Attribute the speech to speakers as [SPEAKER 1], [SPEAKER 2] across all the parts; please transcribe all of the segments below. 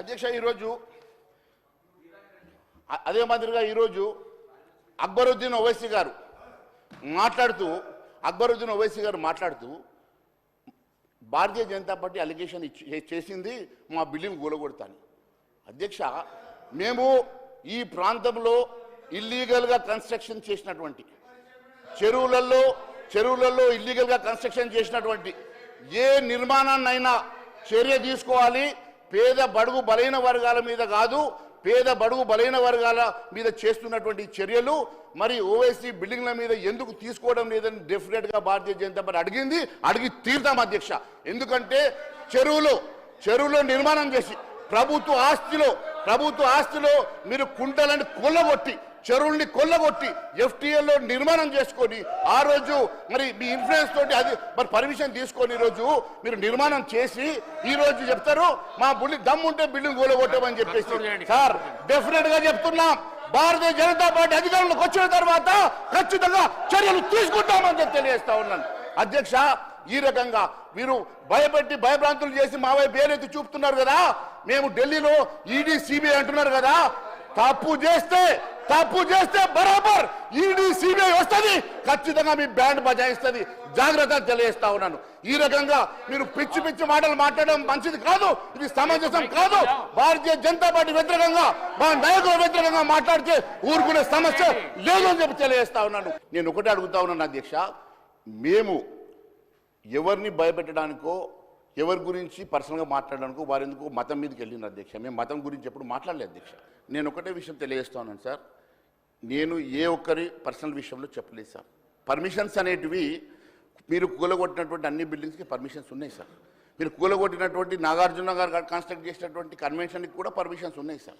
[SPEAKER 1] అధ్యక్ష ఈరోజు అదే మాదిరిగా ఈరోజు అక్బరుద్దీన్ ఓవైసీ గారు మాట్లాడుతూ అక్బరుద్దీన్ ఓవైసీ గారు మాట్లాడుతూ భారతీయ జనతా పార్టీ అలిగేషన్ చేసింది మా బిల్డింగ్ గూలగొడతాను. అధ్యక్ష మేము ఈ ప్రాంతంలో ఇల్లీగల్గా కన్స్ట్రక్షన్ చేసినటువంటి చెరువులలో చెరువులలో ఇల్లీగల్గా కన్స్ట్రక్షన్ చేసినటువంటి ఏ నిర్మాణాన్నైనా చర్య తీసుకోవాలి పేద బడుగు బలైన వర్గాల మీద కాదు పేద బడుగు బలైన వర్గాల మీద చేస్తున్నటువంటి చర్యలు. మరి ఓవైసీ బిల్డింగ్ల మీద ఎందుకు తీసుకోవడం లేదని డెఫినెట్గా భారతీయ జనతా పార్టీ అడిగింది. అడిగి తీర్థం అధ్యక్ష. ఎందుకంటే చెరువులో చెరువులో నిర్మాణం చేసి ప్రభుత్వ ఆస్తిలో ప్రభుత్వ ఆస్తిలో మీరు కుంటలని కొల్లగొట్టి చెరువుల్ని కొల్లగొట్టి ఎఫ్టీఎల్లో నిర్మాణం చేసుకొని ఆ రోజు మరి మీ ఇన్ఫ్లుయెన్స్ తోటి అది మరి పర్మిషన్ తీసుకొని ఈ రోజు మీరు నిర్మాణం చేసి ఈ రోజు చెప్తారు మా బుల్లి దమ్ముంటే బిల్డింగ్ కూలగొట్టామని చెప్పేసి. సార్ డెఫినెట్గా చెప్తున్నాం. భారతీయ జనతా పార్టీ అధికారంలోకి వచ్చిన తర్వాత ఖచ్చితంగా చర్యలు తీసుకుంటామని చెప్పి తెలియజేస్తా ఉన్నాను. అధ్యక్ష ఈ రకంగా మీరు భయపెట్టి భయభ్రాంతులు చేసి మా వైపు ఏదైతే చూపుతున్నారు కదా మేము ఢిల్లీలో ఈడీ సిబిఐ అంటున్నారు కదా తప్పు చేస్తే తప్పు చేస్తే బరాబర్ ఈడీ సిబిఐ వస్తుంది. ఖచ్చితంగా మీ బ్యాండ్ బజాయిస్తుంది. జాగ్రత్త తెలియజేస్తా ఉన్నాను. ఈ రకంగా మీరు పిచ్చి పిచ్చి మాటలు మాట్లాడడం మంచిది కాదు ఇది సమంజసం కాదు. భారతీయ జనతా పార్టీ వ్యతిరేకంగా మా నాయకుల వ్యతిరేకంగా మాట్లాడితే ఊరుకునే సమస్య లేదు అని చెప్పి తెలియజేస్తా ఉన్నాను. నేను ఒకటే అడుగుతా ఉన్నాను అధ్యక్ష. మేము ఎవరిని భయపెట్టడానికో ఎవరి గురించి పర్సనల్గా మాట్లాడడానికో వారెందుకు మతం మీదకి వెళ్ళిన అధ్యక్ష. మేము మతం గురించి ఎప్పుడు మాట్లాడలేదు అధ్యక్ష. నేను ఒకటే విషయం తెలియజేస్తా ఉన్నాను సార్. నేను ఏ ఒక్కరి పర్సనల్ విషయంలో చెప్పలేదు సార్. పర్మిషన్స్ అనేటివి మీరు కూలగొట్టినటువంటి అన్ని బిల్డింగ్స్కి పర్మిషన్స్ ఉన్నాయి సార్. మీరు కూలగొట్టినటువంటి నాగార్జున గారు కన్స్ట్రక్ట్ చేసినటువంటి కన్వెన్షన్కి కూడా పర్మిషన్స్ ఉన్నాయి సార్.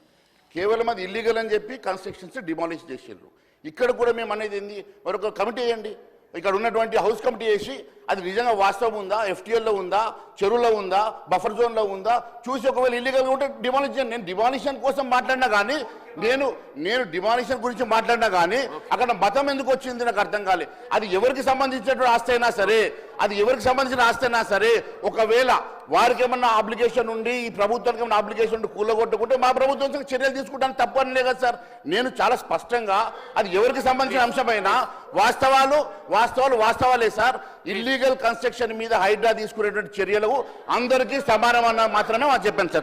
[SPEAKER 1] కేవలం అది ఇల్లీగల్ అని చెప్పి కన్స్ట్రక్షన్స్ డిమాలిష్ చేసారు ఇక్కడ కూడా మేము అనేది ఏంది? మరొక కమిటీ వేయండి. ఇక్కడ ఉన్నటువంటి హౌస్ కమిటీ వేసి అది నిజంగా వాస్తవం ఉందా? ఎఫ్టీఎల్లో ఉందా? చెరువులో ఉందా? బఫర్ జోన్లో ఉందా? చూసి ఒకవేళ ఇల్లీగల్గా ఉంటే డిమాలిషన్ నేను డిమాలిషన్ కోసం మాట్లాడినా కానీ నేను నేను డిమాలిషన్ గురించి మాట్లాడినా కానీ అక్కడ మతం ఎందుకు వచ్చింది నాకు అర్థం కాలే. అది ఎవరికి సంబంధించినటువంటి ఆస్తి అయినా సరే అది ఎవరికి సంబంధించిన ఆస్తి అయినా సరే ఒకవేళ వారికి ఏమన్నా అప్లికేషన్ ఉండి ఈ ప్రభుత్వానికి ఏమన్నా అప్లికేషన్ ఉండి కూలగొట్టుకుంటే మా ప్రభుత్వం చర్యలు తీసుకుంటానికి తప్పు అని కదా సార్. నేను చాలా స్పష్టంగా అది ఎవరికి సంబంధించిన అంశమైనా వాస్తవాలు వాస్తవాలు వాస్తవాలే సార్. ఇల్లీగల్ కన్స్ట్రక్షన్ మీద హైడ్రా తీసుకునేటువంటి చర్యలు అందరికీ సమానం అన్న మాత్రమే చెప్పాను సార్.